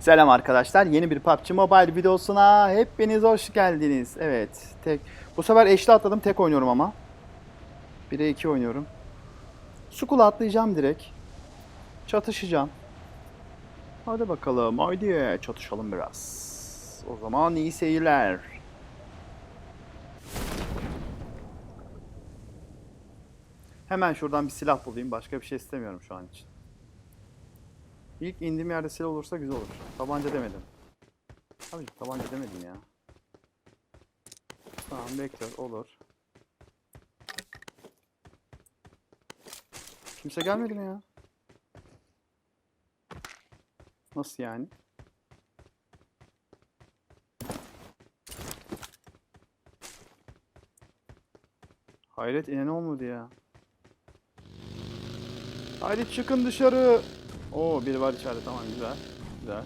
Selam arkadaşlar. Yeni bir PUBG Mobile videosuna hepiniz hoş geldiniz. Evet. Tek bu sefer eşli atladım. Tek oynuyorum ama. 1'e 2 oynuyorum. Sukula atlayacağım direkt. Çatışacağım. Hadi bakalım. Haydi çatışalım biraz. O zaman iyi seyirler. Hemen şuradan bir silah bulayım. Başka bir şey istemiyorum şu an için. İlk indiğim yerde silah olursa güzel olur. Tabanca demedim. Abi tabanca demedim ya. Tamam bekliyor olur. Kimse gelmedi mi ya? Nasıl yani? Hayret inen olmadı ya. Haydi çıkın dışarı. Oo biri var içeride tamam güzel. Güzel.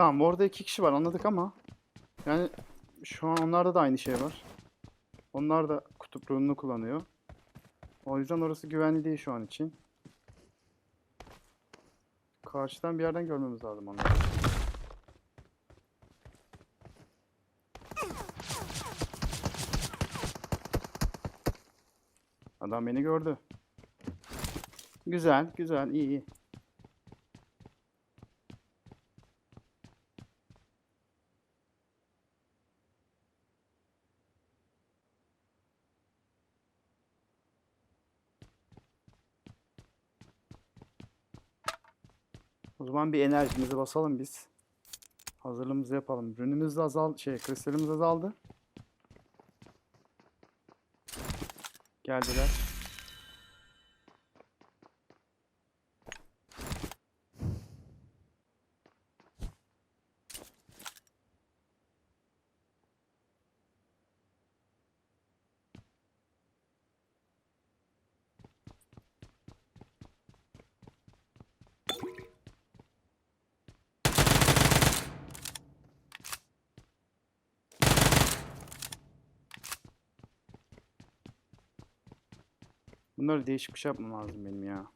Tamam orada iki kişi var anladık ama yani şu an onlarda da aynı şey var. Onlar da kutup ruhunu kullanıyor. O yüzden orası güvenli değil şu an için. Karşıdan bir yerden görmemiz lazım onları. Adam beni gördü. Güzel, güzel, iyi, iyi. O zaman bir enerjimizi basalım biz. Hazırlığımızı yapalım. Rünümüz de azal şey kristalimiz azaldı. Geldiler. Bunları değişik bir şey yapmam lazım benim ya.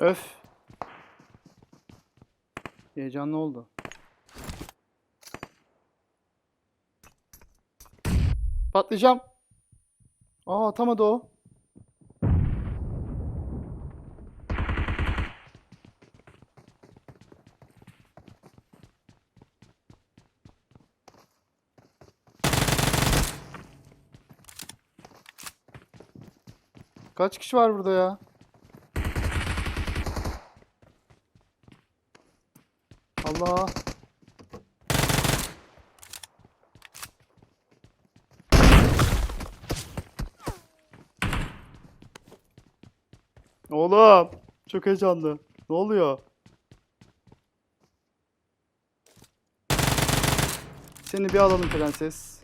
Öf. Heyecanlı oldu. Patlayacağım. Aa atamadı o. Kaç kişi var burada ya? Allah. Oğlum. Çok heyecanlı. Ne oluyor? Seni bir alalım prenses.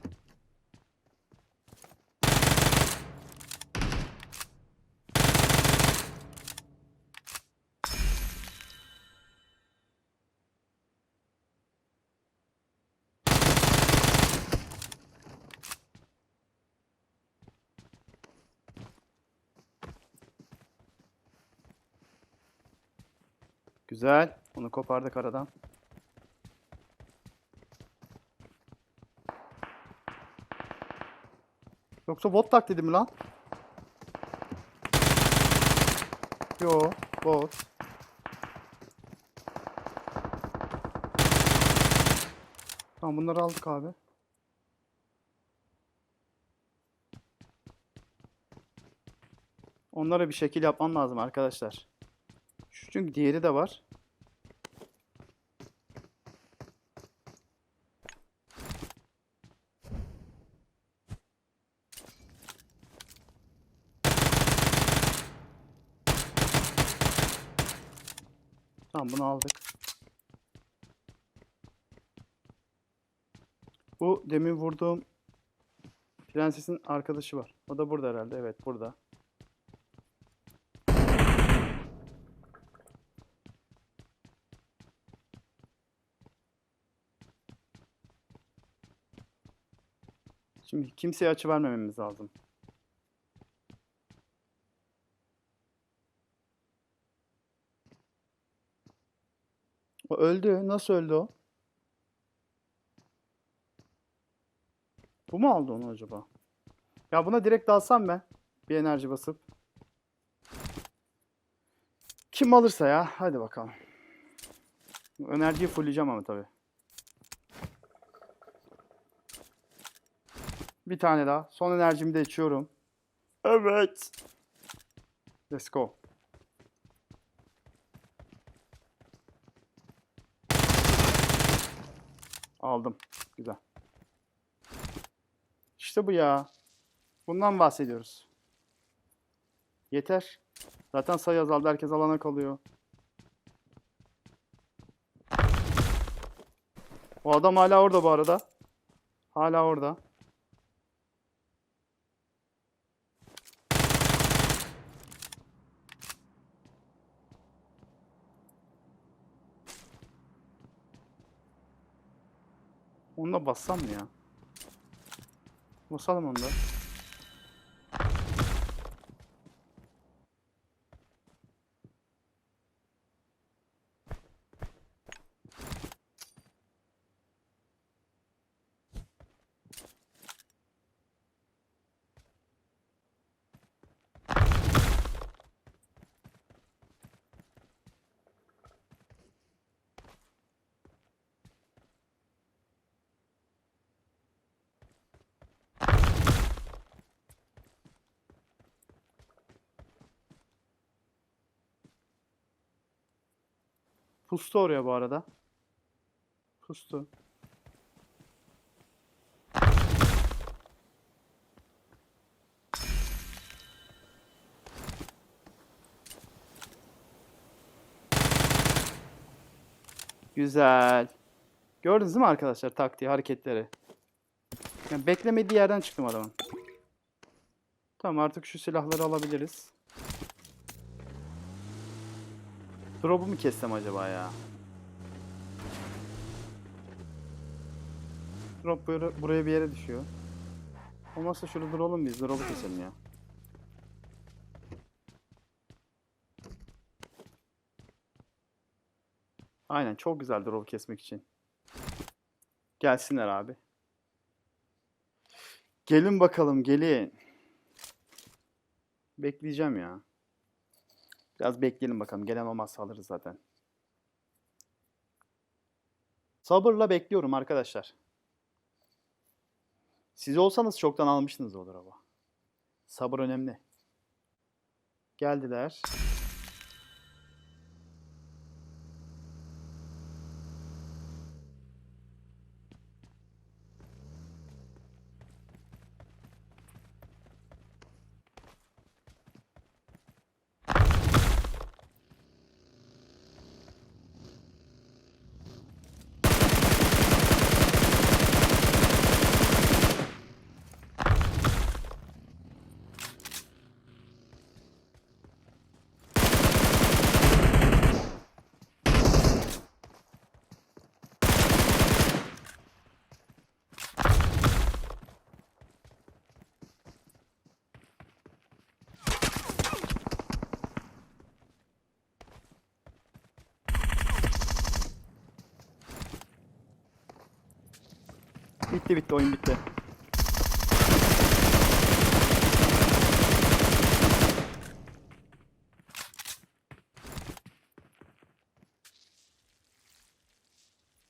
Güzel. Onu kopardık aradan. Yoksa bot taklidi mi lan? Yo, bot. Tamam bunları aldık abi. Onlara bir şekil yapmam lazım arkadaşlar. Çünkü diğeri de var. Tamam bunu aldık. Bu demin vurduğum prensesin arkadaşı var. O da burada herhalde. Evet burada. Kimseye açı vermememiz lazım. O öldü. Nasıl öldü o? Bu mu aldı onu acaba? Ya buna direkt dalsam ben. Bir enerji basıp. Kim alırsa ya. Hadi bakalım. Enerjiyi fullleyeceğim ama tabii. Bir tane daha. Son enerjimi de içiyorum. Evet. Let's go. Aldım. Güzel. İşte bu ya. Bundan bahsediyoruz. Yeter. Zaten sayı azaldı. Herkes alana kalıyor. O adam hala orada bu arada. Hala orada. Onu da bassam mı ya? Basalım onu da. Pustu oraya bu arada. Pustu. Güzel. Gördünüz değil mi arkadaşlar taktiği, hareketleri? Yani beklemediği yerden çıktım adamın. Tamam artık şu silahları alabiliriz. Drop'u mu kessem acaba ya? Drop buraya bir yere düşüyor. Olmazsa şurada duralım biz. Drop'u keselim ya. Aynen çok güzel drop'u kesmek için. Gelsinler abi. Gelin bakalım gelin. Bekleyeceğim ya. Biraz bekleyelim bakalım. Gelen olmazsa alırız zaten. Sabırla bekliyorum arkadaşlar. Siz olsanız çoktan almıştınız olur ama. Sabır önemli. Geldiler. Bitti bitti oyun bitti.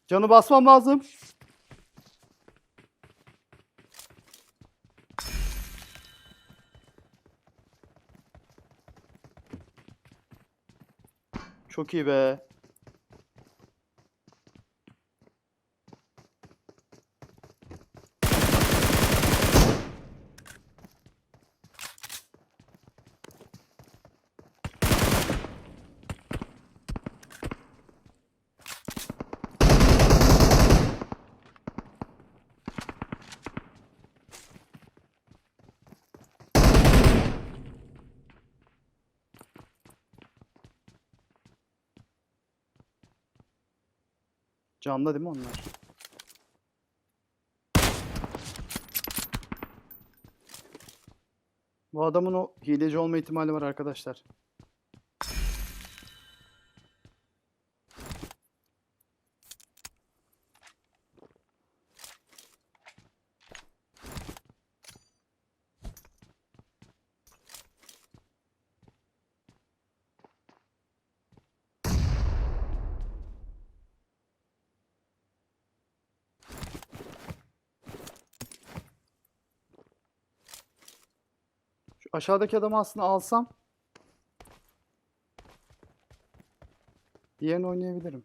Canı basmam lazım. Çok iyi be. Camda değil mi onlar? Bu adamın o hileci olma ihtimali var arkadaşlar. Aşağıdaki adamı aslında alsam diğerini oynayabilirim.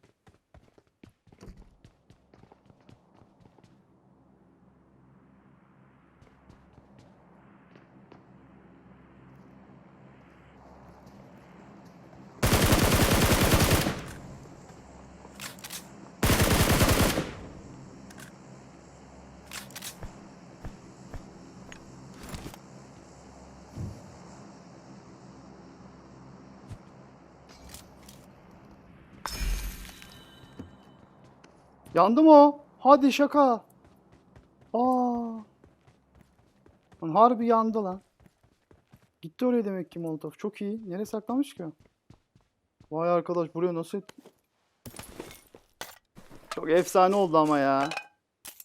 Yandı mı o? Hadi şaka. Aa. Lan harbi yandı lan. Gitti oraya demek ki Molotov. Çok iyi. Nereye saklamış ki? Vay arkadaş buraya nasıl... Çok efsane oldu ama ya.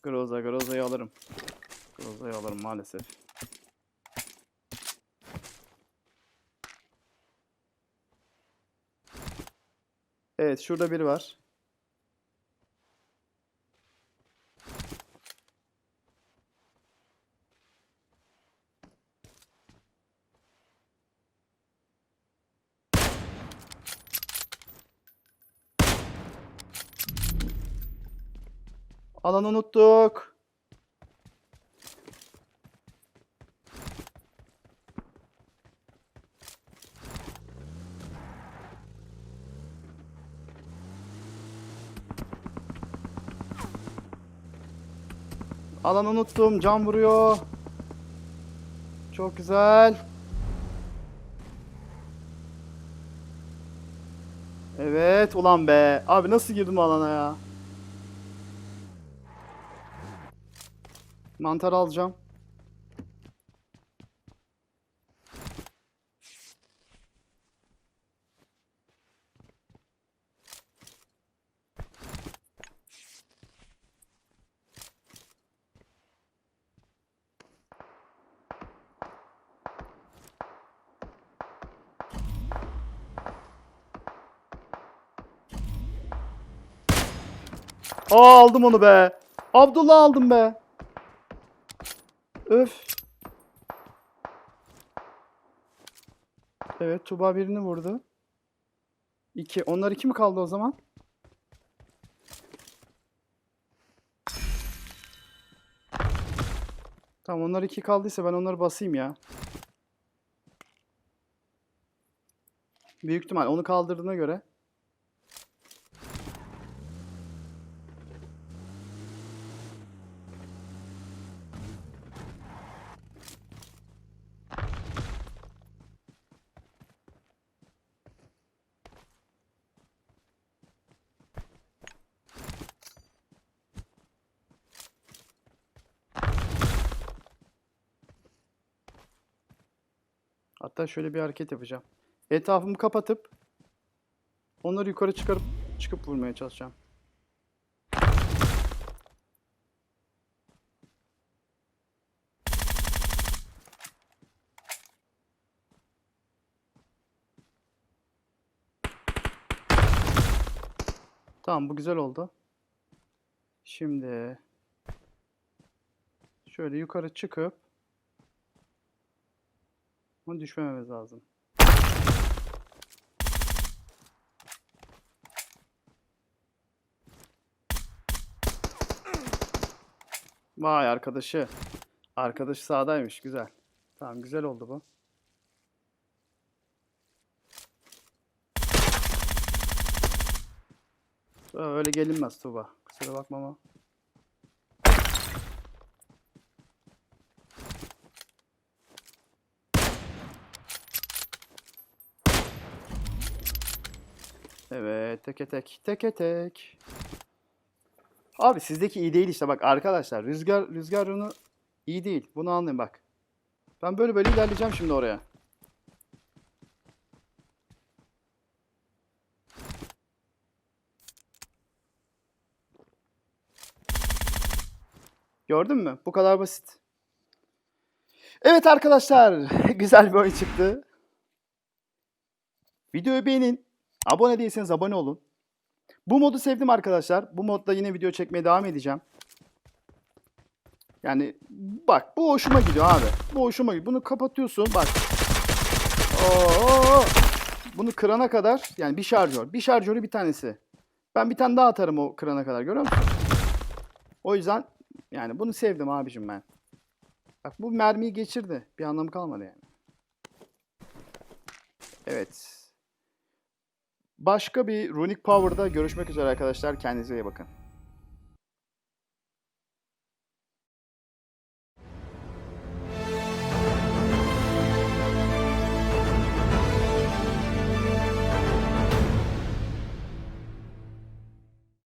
Groza, Groza'yı alırım. Groza'yı alırım maalesef. Evet şurada biri var. Alanı unuttuk. Alanı unuttum. Cam vuruyor. Çok güzel. Evet ulan be. Abi nasıl girdim alana ya? Mantar alacağım. Aa aldım onu be. Abdullah aldım be. Öf. Evet Tuba birini vurdu. İki. Onlar iki mi kaldı o zaman? Tamam onlar iki kaldıysa ben onları basayım ya. Büyük ihtimal onu kaldırdığına göre. Şöyle bir hareket yapacağım. Etrafımı kapatıp onları yukarı çıkarıp çıkıp vurmaya çalışacağım. Tamam bu güzel oldu. Şimdi şöyle yukarı çıkıp ama düşmememiz lazım. Vay arkadaşı. Arkadaşı sağdaymış. Güzel. Tamam güzel oldu bu. Öyle gelinmez Tuğba. Kusura bakma ama. Evet, teke tek, teke tek. Abi sizdeki iyi değil işte bak arkadaşlar. Rüzgar rüzgar runu iyi değil. Bunu anlayın bak. Ben böyle böyle ilerleyeceğim şimdi oraya. Gördün mü? Bu kadar basit. Evet arkadaşlar, güzel bir oyun çıktı. Videoyu beğenin. Abone değilseniz abone olun. Bu modu sevdim arkadaşlar. Bu modda yine video çekmeye devam edeceğim. Yani bak bu hoşuma gidiyor abi. Bu hoşuma gidiyor. Bunu kapatıyorsun bak. Oo, bunu kırana kadar yani bir şarjör. Bir şarjörü bir tanesi. Ben bir tane daha atarım o kırana kadar görüyor musun? O yüzden yani bunu sevdim abicim ben. Bak bu mermiyi geçirdi. Bir anlamı kalmadı yani. Evet. Başka bir Runic Power'da görüşmek üzere arkadaşlar. Kendinize iyi bakın.